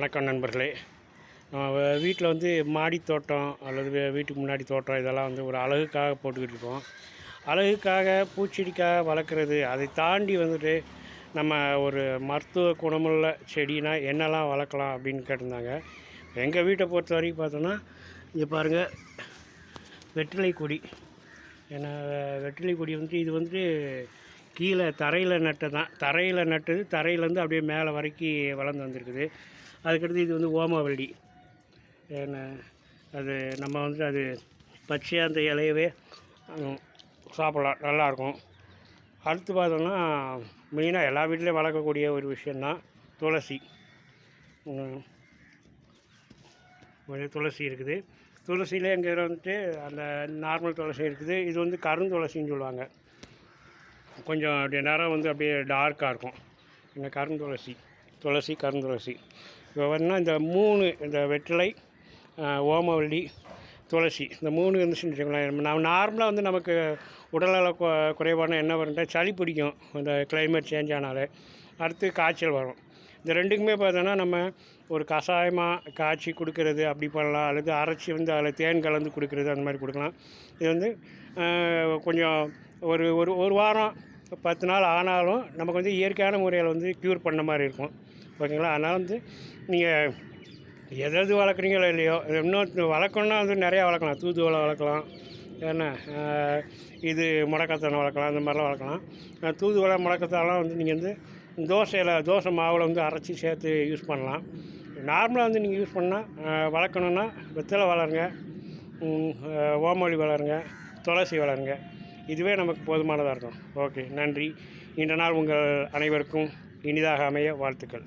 வணக்கம் நண்பர்களே. நம்ம வீட்டில் வந்து மாடி தோட்டம் அல்லது வீட்டுக்கு முன்னாடி தோட்டம் இதெல்லாம் வந்து ஒரு அழகுக்காக போட்டுக்கிட்டு இருக்கோம். அழகுக்காக பூச்செடிக்காக வளர்க்குறது அதை தாண்டி வந்துட்டு நம்ம ஒரு மருத்துவ குணமுள்ள செடினா என்னெல்லாம் வளர்க்கலாம் அப்படின்னு கேட்டிருந்தாங்க. எங்கள் வீட்டை பொறுத்த வரைக்கும் பார்த்தோன்னா இங்கே பாருங்கள் வெற்றிலை கொடி. ஏன்னா வெற்றிலை கொடி வந்துட்டு இது வந்துட்டு கீழே தரையில் நட்டு தான் தரையில் நட்டது தரையிலேருந்து அப்படியே மேலே வரைக்கும் வளர்ந்து வந்திருக்குது. அதுக்கடுத்து இது வந்து ஓமவல்லி. ஏன்னா அது நம்ம வந்து அது பச்சையாக அந்த இலையவே சாப்பிடலாம். நல்லாயிருக்கும். அடுத்து பார்த்தோம்னா மெயினாக எல்லா வீட்லேயும் வளர்க்கக்கூடிய ஒரு விஷயந்தான் துளசி. துளசி இருக்குது. துளசியில் எங்கே வந்துட்டு அந்த நார்மல் துளசி இருக்குது. இது வந்து கருந்துளசின்னு சொல்லுவாங்க. கொஞ்சம் அப்படியே நேரம் வந்து அப்படியே டார்க்காக இருக்கும். இந்த கருந்துளசி துளசி கருந்துளசி இப்போ வந்து இந்த மூணு இந்த வெற்றிலை ஓமவல்லி துளசி இந்த மூணு இருந்துச்சுன்னு வச்சுக்கோங்களேன். நம்ம நார்மலாக வந்து நமக்கு உடல்நல கு குறைவான என்ன வரும்னா சளி பிடிக்கும். இந்த கிளைமேட் சேஞ்ச் ஆனாலே. அடுத்து காய்ச்சல் வரும். இந்த ரெண்டுக்குமே பார்த்தோன்னா நம்ம ஒரு கஷாயமாக காய்ச்சி கொடுக்கறது அப்படி பண்ணலாம். அல்லது அரைச்சி வந்து அதில் தேன் கலந்து கொடுக்கறது அந்த மாதிரி கொடுக்கலாம். இது வந்து கொஞ்சம் ஒரு ஒரு ஒரு வாரம் பத்து நாள் ஆனாலும் நமக்கு வந்து இயற்கையான முறையில் வந்து க்யூர் பண்ண மாதிரி இருக்கும். ஓகேங்களா? அதனால் வந்து நீங்கள் எதாவது எது வளர்க்குறீங்களோ இல்லையோ இன்னும் வளர்க்கணுன்னா வந்து நிறையா வளர்க்கலாம். தூதுவளை வளர்க்கலாம் என்ன இது முடக்கத்தானை வளர்க்கலாம் இந்த மாதிரிலாம் வளர்க்கலாம். தூதுவளை முடக்கத்தாலாம் வந்து நீங்கள் வந்து தோசையில் தோசை மாவில் வந்து அரைச்சி சேர்த்து யூஸ் பண்ணலாம். நார்மலாக வந்து நீங்கள் யூஸ் பண்ணால் வளர்க்கணுன்னா வெத்தலை வளருங்க ஓமொழி வளருங்க துளசி வளருங்க. இதுவே நமக்கு போதுமானதாக இருக்கும். ஓகே நன்றி. இன்ற நாள் உங்கள் அனைவருக்கும் இனிதாக அமைய வாழ்த்துக்கள்.